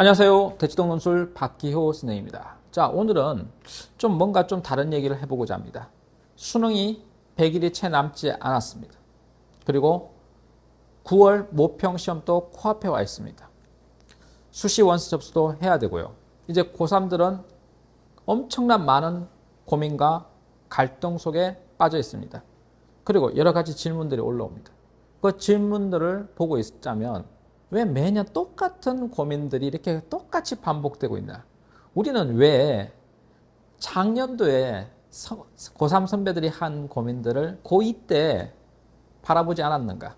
안녕하세요. 대치동 논술 박기호 선생입니다. 자, 오늘은 좀 뭔가 좀 다른 얘기를 해보고자 합니다. 수능이 100일이 채 남지 않았습니다. 그리고 9월 모평 시험도 코앞에 와 있습니다. 수시 원스 접수도 해야 되고요. 이제 고3들은 엄청난 많은 고민과 갈등 속에 빠져 있습니다. 그리고 여러 가지 질문들이 올라옵니다. 그 질문들을 보고 있자면 왜 매년 똑같은 고민들이 이렇게 똑같이 반복되고 있나? 우리는 왜 작년도에 고3 선배들이 한 고민들을 고2 때 바라보지 않았는가?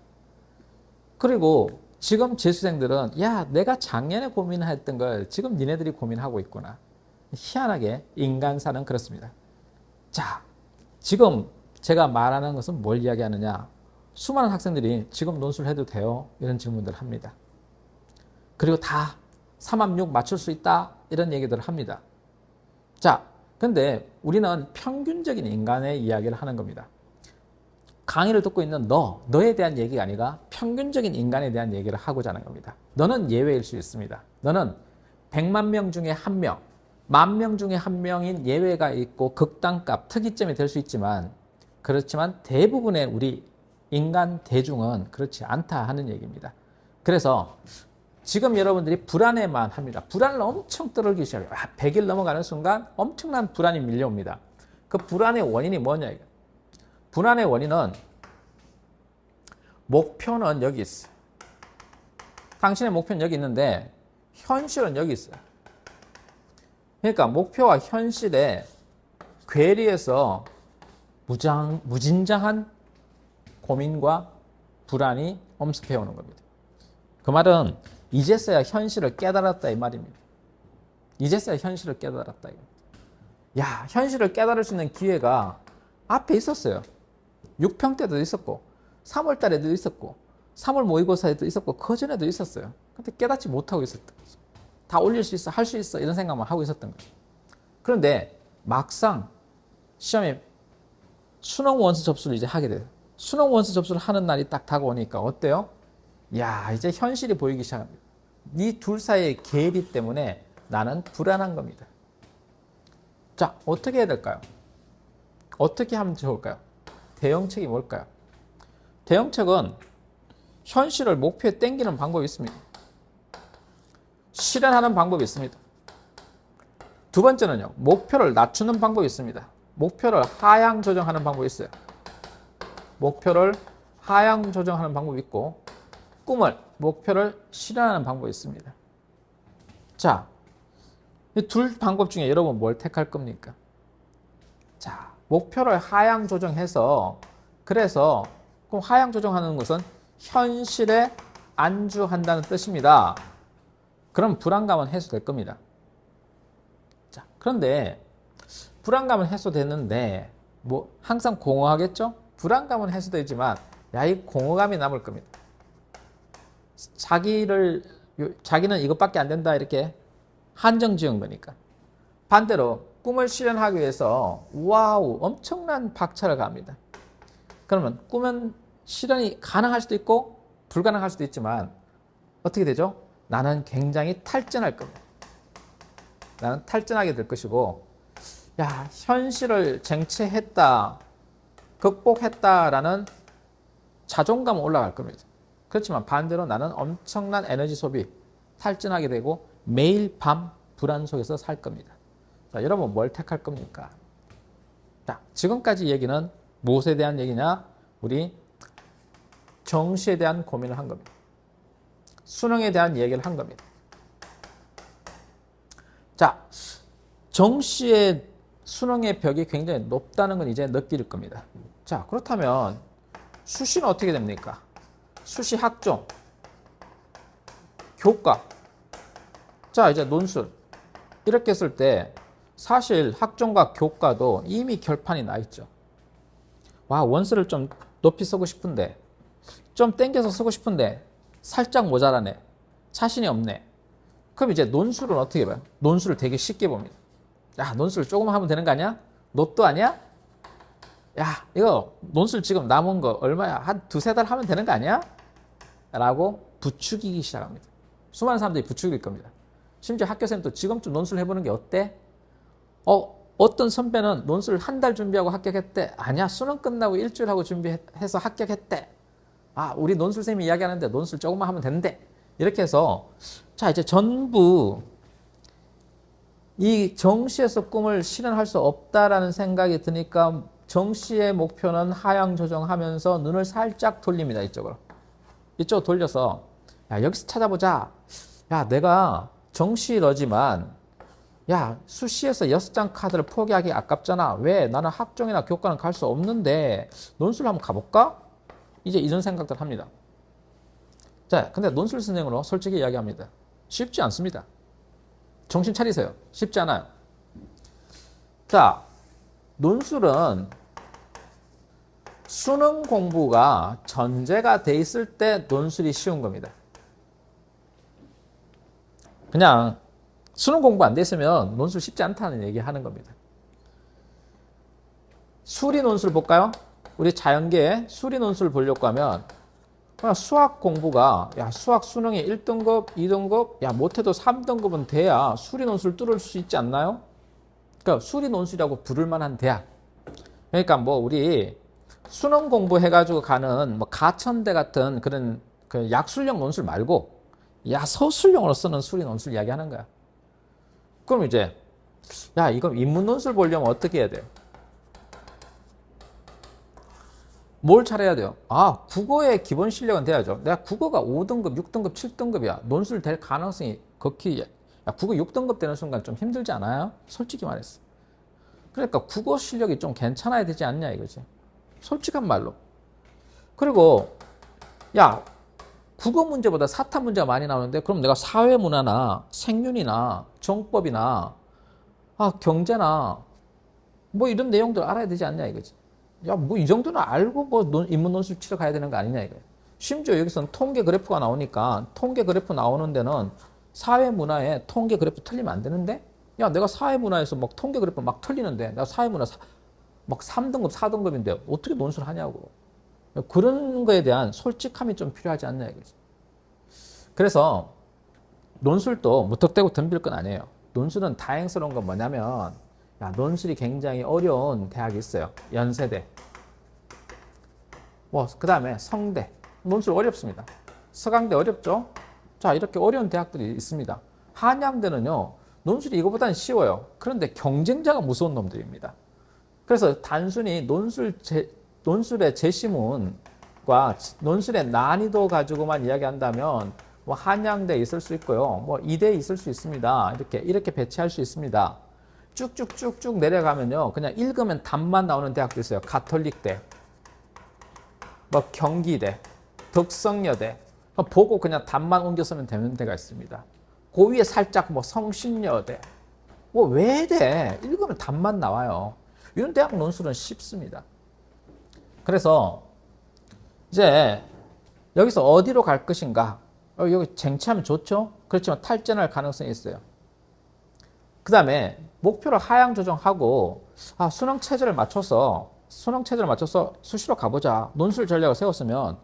그리고 지금 재수생들은 야, 내가 작년에 고민했던 걸 지금 니네들이 고민하고 있구나. 희한하게 인간사는 그렇습니다. 자, 지금 제가 말하는 것은 뭘 이야기하느냐? 수많은 학생들이 지금 논술 해도 돼요? 이런 질문들을 합니다. 그리고 다 3합6 맞출 수 있다 이런 얘기들을 합니다. 자, 근데 우리는 평균적인 인간의 이야기를 하는 겁니다. 강의를 듣고 있는 너, 너에 대한 얘기가 아니라 평균적인 인간에 대한 얘기를 하고자 하는 겁니다. 너는 예외일 수 있습니다. 너는 100만 명 중에 한 명, 만 명 중에 한 명인 예외가 있고 극단값, 특이점이 될 수 있지만 그렇지만 대부분의 우리 인간 대중은 그렇지 않다 하는 얘기입니다. 그래서 지금 여러분들이 불안해만 합니다. 불안을 엄청 떨기 시작해요. 아, 100일 넘어가는 순간 엄청난 불안이 밀려옵니다. 그 불안의 원인이 뭐냐 이거. 불안의 원인은 목표는 여기 있어. 당신의 목표는 여기 있는데 현실은 여기 있어요. 그러니까 목표와 현실의 괴리에서 무장, 무진장한 고민과 불안이 엄습해 오는 겁니다. 그 말은 이제서야 현실을 깨달았다 이 말입니다. 이제서야 현실을 깨달았다 이겁니다. 야, 현실을 깨달을 수 있는 기회가 앞에 있었어요. 6평 때도 있었고 3월 달에도 있었고 3월 모의고사에도 있었고 그 전에도 있었어요. 근데 깨닫지 못하고 있었던 거죠. 다 올릴 수 있어, 할 수 있어 이런 생각만 하고 있었던 거죠. 그런데 막상 시험에 수능 원서 접수를 이제 하게 돼요. 수능 원서 접수를 하는 날이 딱 다가오니까 어때요? 야, 이제 현실이 보이기 시작합니다. 이 둘 사이의 괴리 때문에 나는 불안한 겁니다. 자, 어떻게 해야 될까요? 어떻게 하면 좋을까요? 대응책이 뭘까요? 대응책은 현실을 목표에 땡기는 방법이 있습니다. 실현하는 방법이 있습니다. 두 번째는요, 목표를 낮추는 방법이 있습니다. 목표를 하향 조정하는 방법이 있어요. 목표를 하향 조정하는 방법이 있고, 꿈을, 목표를 실현하는 방법이 있습니다. 자, 이 둘 방법 중에 여러분 뭘 택할 겁니까? 자, 목표를 하향 조정해서 그래서 그럼 하향 조정하는 것은 현실에 안주한다는 뜻입니다. 그럼 불안감은 해소될 겁니다. 자, 그런데 불안감은 해소되는데 뭐 항상 공허하겠죠? 불안감은 해소되지만 야, 이 공허감이 남을 겁니다. 자기를 자기는 이것밖에 안 된다 이렇게 한정 지은 거니까. 반대로 꿈을 실현하기 위해서 와우 엄청난 박차를 갑니다. 그러면 꿈은 실현이 가능할 수도 있고 불가능할 수도 있지만 어떻게 되죠? 나는 굉장히 탈진할 겁니다. 나는 탈진하게 될 것이고 야 현실을 쟁취했다 극복했다라는 자존감은 올라갈 겁니다. 그렇지만 반대로 나는 엄청난 에너지 소비, 탈진하게 되고 매일 밤 불안 속에서 살 겁니다. 자, 여러분 뭘 택할 겁니까? 자, 지금까지 얘기는 무엇에 대한 얘기냐? 우리 정시에 대한 고민을 한 겁니다. 수능에 대한 얘기를 한 겁니다. 자, 정시의 수능의 벽이 굉장히 높다는 건 이제 느낄 겁니다. 자, 그렇다면 수시는 어떻게 됩니까? 수시 학종, 교과. 자, 이제 논술. 이렇게 했을 때 사실 학종과 교과도 이미 결판이 나 있죠. 와, 원수를 좀 높이 쓰고 싶은데, 좀 땡겨서 쓰고 싶은데, 살짝 모자라네. 자신이 없네. 그럼 이제 논술은 어떻게 봐요? 논술을 되게 쉽게 봅니다. 야, 논술 조금만 하면 되는 거 아니야? 노또 아니야? 야, 이거 논술 지금 남은 거 얼마야? 한 두세 달 하면 되는 거 아니야? 라고 부추기기 시작합니다. 수많은 사람들이 부추길 겁니다. 심지어 학교 선생님도 지금쯤 논술 해보는 게 어때? 어, 어떤 선배는 논술 한 달 준비하고 합격했대. 아니야, 수능 끝나고 일주일 하고 준비해서 합격했대. 아, 우리 논술 쌤이 이야기하는데 논술 조금만 하면 된대. 이렇게 해서 자, 이제 전부 이 정시에서 꿈을 실현할 수 없다라는 생각이 드니까 정시의 목표는 하향 조정하면서 눈을 살짝 돌립니다. 이쪽으로. 이쪽 돌려서 야, 여기서 찾아보자. 야, 내가 정시 러지만 야, 수시에서 여섯 장 카드를 포기하기 아깝잖아. 왜? 나는 학종이나 교과는 갈 수 없는데 논술 한번 가볼까? 이제 이런 생각들 합니다. 자, 근데 논술 선생으로 솔직히 이야기합니다. 쉽지 않습니다. 정신 차리세요. 쉽지 않아요. 자, 논술은 수능 공부가 전제가 돼 있을 때 논술이 쉬운 겁니다. 그냥 수능 공부 안돼 있으면 논술 쉽지 않다는 얘기 하는 겁니다. 수리 논술 볼까요? 우리 자연계 수리 논술 보려고 하면 그냥 수학 공부가 야 수학 수능이 1등급, 2등급, 야 못해도 3등급은 돼야 수리 논술 뚫을 수 있지 않나요? 그러니까 수리 논술이라고 부를 만한 대학. 그러니까 뭐 우리 수능 공부해가지고 가는 뭐 가천대 같은 그런 그 약술형 논술 말고 야 서술형으로 쓰는 수리 논술 이야기하는 거야. 그럼 이제 야 이거 인문 논술 보려면 어떻게 해야 돼요? 뭘 잘해야 돼요? 아, 국어의 기본 실력은 돼야죠. 내가 국어가 5등급, 6등급, 7등급이야. 논술 될 가능성이 극히, 야, 국어 6등급 되는 순간 좀 힘들지 않아요? 솔직히 말했어. 그러니까 국어 실력이 좀 괜찮아야 되지 않냐 이거지. 솔직한 말로. 그리고, 야, 국어 문제보다 사탐 문제가 많이 나오는데, 그럼 내가 사회문화나 생윤이나 정법이나, 아, 경제나, 뭐 이런 내용들 알아야 되지 않냐 이거지. 야, 뭐 이 정도는 알고 뭐 논, 인문 논술 치러 가야 되는 거 아니냐 이거. 심지어 여기서는 통계 그래프가 나오니까 통계 그래프 나오는 데는 사회 문화에 통계 그래프 틀리면 안 되는데? 야, 내가 사회 문화에서 막 통계 그래프 막 틀리는데 내가 사회 문화 사, 막 3등급, 4등급인데 어떻게 논술 하냐고. 그런 거에 대한 솔직함이 좀 필요하지 않냐 이거지. 그래서 논술도 무턱대고 덤빌 건 아니에요. 논술은 다행스러운 건 뭐냐면 야, 논술이 굉장히 어려운 대학이 있어요. 연세대. 뭐, 그 다음에 성대. 논술 어렵습니다. 서강대 어렵죠? 자, 이렇게 어려운 대학들이 있습니다. 한양대는요, 논술이 이거보다는 쉬워요. 그런데 경쟁자가 무서운 놈들입니다. 그래서 단순히 논술 제, 논술의 제시문과 논술의 난이도 가지고만 이야기한다면 뭐 한양대 있을 수 있고요. 뭐 이대 있을 수 있습니다. 이렇게 이렇게 배치할 수 있습니다. 쭉쭉쭉쭉 내려가면요. 그냥 읽으면 답만 나오는 대학도 있어요. 가톨릭대, 뭐 경기대, 덕성여대. 보고 그냥 답만 옮겨 쓰면 되는 데가 있습니다. 그 위에 살짝 뭐 성신여대. 뭐 외대. 읽으면 답만 나와요. 이런 대학 논술은 쉽습니다. 그래서 이제 여기서 어디로 갈 것인가? 어, 여기 쟁취하면 좋죠? 그렇지만 탈전할 가능성이 있어요. 그 다음에 목표를 하향 조정하고 아, 수능 체제를 맞춰서 수능 체제를 맞춰서 수시로 가보자. 논술 전략을 세웠으면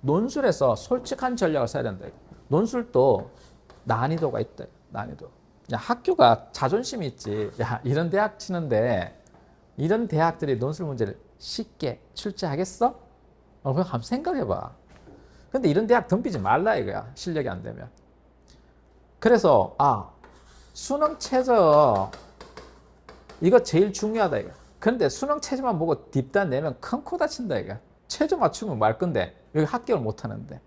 논술에서 솔직한 전략을 써야 된다. 논술도 난이도가 있다. 난이도. 야, 학교가 자존심이 있지. 야, 이런 대학 치는데 이런 대학들이 논술 문제를 쉽게 출제하겠어? 어, 그냥 한번 생각해봐. 근데 이런 대학 덤비지 말라 이거야. 실력이 안 되면. 그래서 아 수능 최저 이거 제일 중요하다 이거. 근데 수능 최저만 보고 딥단 내면 큰 코 다친다 이거. 최저 맞추면 말 건데 여기 합격을 못 하는데.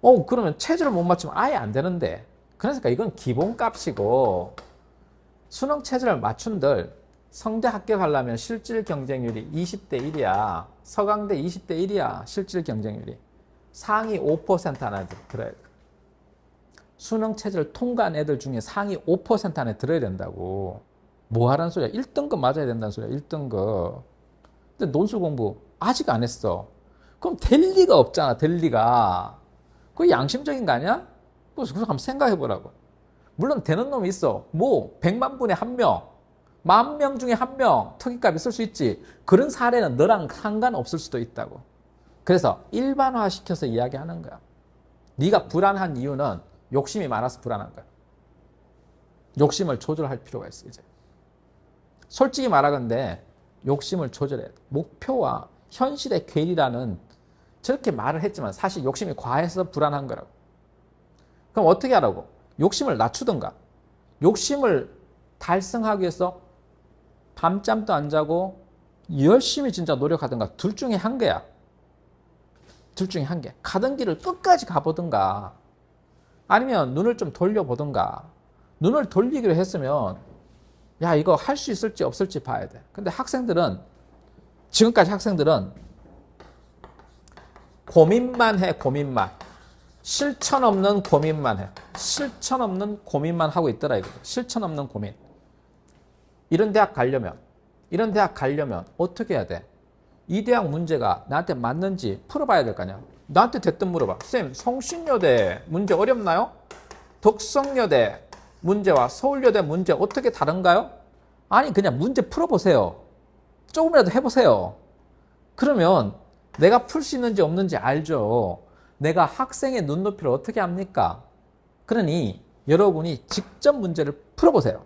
어 그러면 최저를 못 맞추면 아예 안 되는데. 그러니까 이건 기본값이고 수능 최저를 맞춘들 성대 합격하려면 실질 경쟁률이 20대 1이야. 서강대 20대 1이야. 실질 경쟁률이. 상위 5% 안에 들어야 돼. 수능 체제를 통과한 애들 중에 상위 5% 안에 들어야 된다고. 뭐 하라는 소리야? 1등급 맞아야 된다는 소리야. 1등급. 근데 논술 공부 아직 안 했어. 그럼 될 리가 없잖아. 될 리가. 그거 양심적인 거 아니야? 그래서 한번 생각해 보라고. 물론 되는 놈이 있어. 뭐 100만 분의 한 명. 만 명 중에 한 명 특이값 있을 수 있지. 그런 사례는 너랑 상관없을 수도 있다고. 그래서 일반화 시켜서 이야기하는 거야. 네가 불안한 이유는 욕심이 많아서 불안한 거야. 욕심을 조절할 필요가 있어 이제. 솔직히 말하건데 욕심을 조절해. 목표와 현실의 괴리라는 저렇게 말을 했지만 사실 욕심이 과해서 불안한 거라고. 그럼 어떻게 하라고? 욕심을 낮추든가. 욕심을 달성하기 위해서 밤잠도 안 자고 열심히 진짜 노력하든가 둘 중에 한 개야. 둘 중에 한 개. 가던 길을 끝까지 가보든가 아니면 눈을 좀 돌려보든가 눈을 돌리기로 했으면 야 이거 할 수 있을지 없을지 봐야 돼. 근데 학생들은 지금까지 학생들은 고민만 해 고민만 실천 없는 고민만 해 실천 없는 고민만 하고 있더라 이거 실천 없는 고민 이런 대학 가려면 이런 대학 가려면 어떻게 해야 돼? 이 대학 문제가 나한테 맞는지 풀어봐야 될 거 아니야. 나한테 됐든 물어봐. 쌤, 성신여대 문제 어렵나요? 덕성여대 문제와 서울여대 문제 어떻게 다른가요? 아니, 그냥 문제 풀어보세요. 조금이라도 해보세요. 그러면 내가 풀 수 있는지 없는지 알죠. 내가 학생의 눈높이를 어떻게 합니까? 그러니 여러분이 직접 문제를 풀어보세요.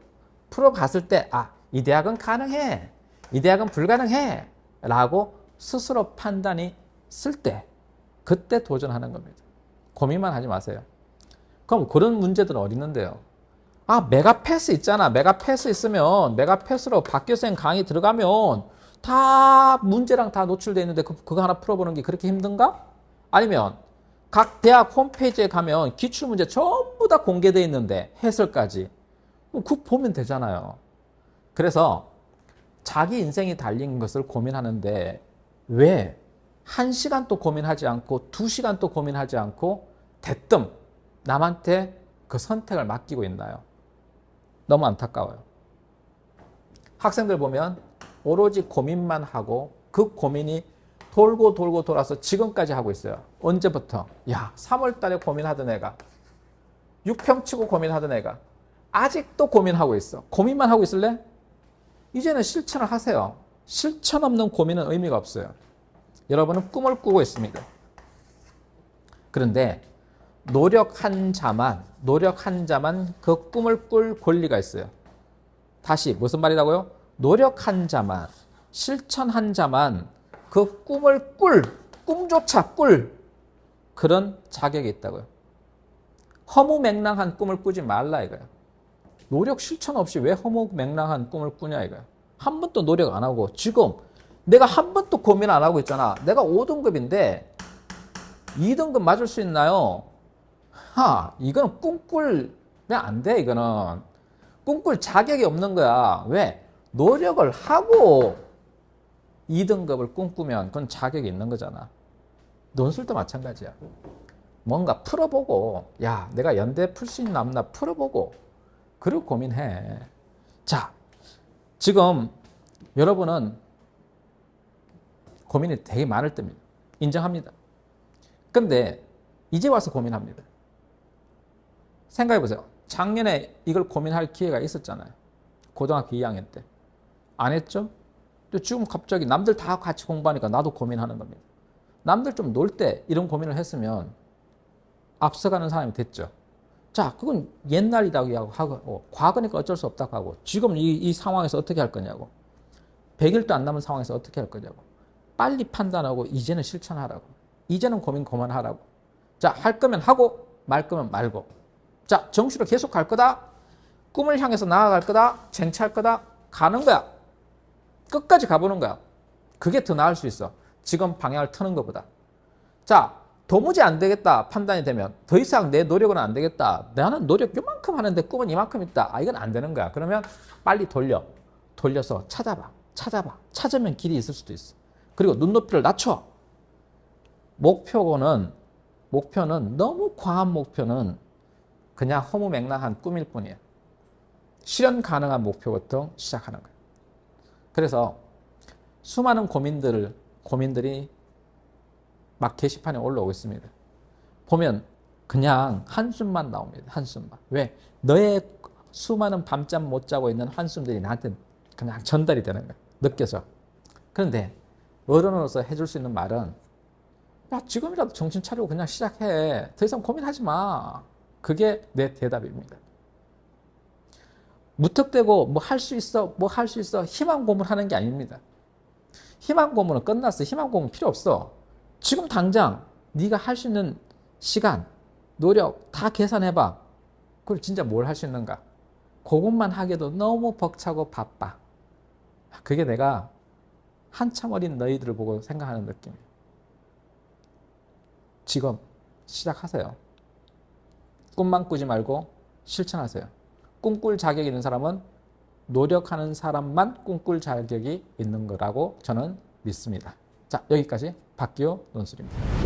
풀어봤을 때, 아, 이 대학은 가능해. 이 대학은 불가능해. 라고 스스로 판단이 쓸 때, 그때 도전하는 겁니다. 고민만 하지 마세요. 그럼 그런 문제들은 어디 있는데요? 아, 메가패스 있잖아. 메가패스 있으면 메가패스로 박 교수님 강의 들어가면 다 문제랑 다 노출되어 있는데 그, 그거 하나 풀어보는 게 그렇게 힘든가? 아니면 각 대학 홈페이지에 가면 기출문제 전부 다 공개되어 있는데 해설까지. 그거 보면 되잖아요. 그래서 자기 인생이 달린 것을 고민하는데 왜 한 시간 또 고민하지 않고 두 시간 또 고민하지 않고 대뜸 남한테 그 선택을 맡기고 있나요? 너무 안타까워요. 학생들 보면 오로지 고민만 하고 그 고민이 돌고 돌고 돌아서 지금까지 하고 있어요. 언제부터? 야, 3월 달에 고민하던 애가 6평 치고 고민하던 애가 아직도 고민하고 있어. 고민만 하고 있을래? 이제는 실천을 하세요. 실천 없는 고민은 의미가 없어요. 여러분은 꿈을 꾸고 있습니다. 그런데 노력한 자만, 노력한 자만 그 꿈을 꿀 권리가 있어요. 다시 무슨 말이라고요? 노력한 자만, 실천한 자만 그 꿈을 꿀, 꿈조차 꿀 그런 자격이 있다고요. 허무맹랑한 꿈을 꾸지 말라 이거예요. 노력 실천 없이 왜 허무맹랑한 꿈을 꾸냐 이거야. 한 번도 노력 안 하고 지금 내가 한 번도 고민 안 하고 있잖아. 내가 5등급인데 2등급 맞을 수 있나요? 하, 이거는 꿈꿀면 안 돼, 이거는. 꿈꿀 자격이 없는 거야. 왜? 노력을 하고 2등급을 꿈꾸면 그건 자격이 있는 거잖아. 논술도 마찬가지야. 뭔가 풀어보고, 야, 내가 연대 풀 수 있나 없나 풀어보고, 그리고 고민해. 자, 지금 여러분은 고민이 되게 많을 때입니다. 인정합니다. 근데 이제 와서 고민합니다. 생각해 보세요. 작년에 이걸 고민할 기회가 있었잖아요. 고등학교 2학년 때. 안 했죠? 또 지금 갑자기 남들 다 같이 공부하니까 나도 고민하는 겁니다. 남들 좀 놀 때 이런 고민을 했으면 앞서가는 사람이 됐죠. 자, 그건 옛날이라고 하고, 어, 과거니까 어쩔 수 없다고 하고, 지금 이, 이 상황에서 어떻게 할 거냐고, 100일도 안 남은 상황에서 어떻게 할 거냐고, 빨리 판단하고, 이제는 실천하라고, 이제는 고민 그만하라고. 자, 할 거면 하고, 말 거면 말고. 자, 정시로 계속 갈 거다, 꿈을 향해서 나아갈 거다, 쟁취할 거다, 가는 거야. 끝까지 가보는 거야. 그게 더 나을 수 있어. 지금 방향을 트는 것보다. 자, 도무지 안 되겠다 판단이 되면 더 이상 내 노력은 안 되겠다. 나는 노력 요만큼 하는데 꿈은 이만큼 있다. 아 이건 안 되는 거야. 그러면 빨리 돌려. 돌려서 찾아봐. 찾아봐. 찾으면 길이 있을 수도 있어. 그리고 눈높이를 낮춰. 목표는 목표는 너무 과한 목표는 그냥 허무맹랑한 꿈일 뿐이야. 실현 가능한 목표부터 시작하는 거야. 그래서 수많은 고민들을 고민들이 막 게시판에 올라오고 있습니다. 보면 그냥 한숨만 나옵니다. 한숨만. 왜? 너의 수많은 밤잠 못 자고 있는 한숨들이 나한테 그냥 전달이 되는 거야. 느껴져. 그런데 어른으로서 해줄 수 있는 말은 야 지금이라도 정신 차리고 그냥 시작해. 더 이상 고민하지 마. 그게 내 대답입니다. 무턱대고 뭐 할 수 있어, 뭐 할 수 있어 희망 고문하는 게 아닙니다. 희망 고문은 끝났어. 희망 고문 필요 없어. 지금 당장 네가 할 수 있는 시간, 노력 다 계산해봐. 그걸 진짜 뭘 할 수 있는가? 그것만 하기도 너무 벅차고 바빠. 그게 내가 한참 어린 너희들을 보고 생각하는 느낌이에요. 지금 시작하세요. 꿈만 꾸지 말고 실천하세요. 꿈꿀 자격이 있는 사람은 노력하는 사람만 꿈꿀 자격이 있는 거라고 저는 믿습니다. 자, 여기까지 박기호 논술입니다.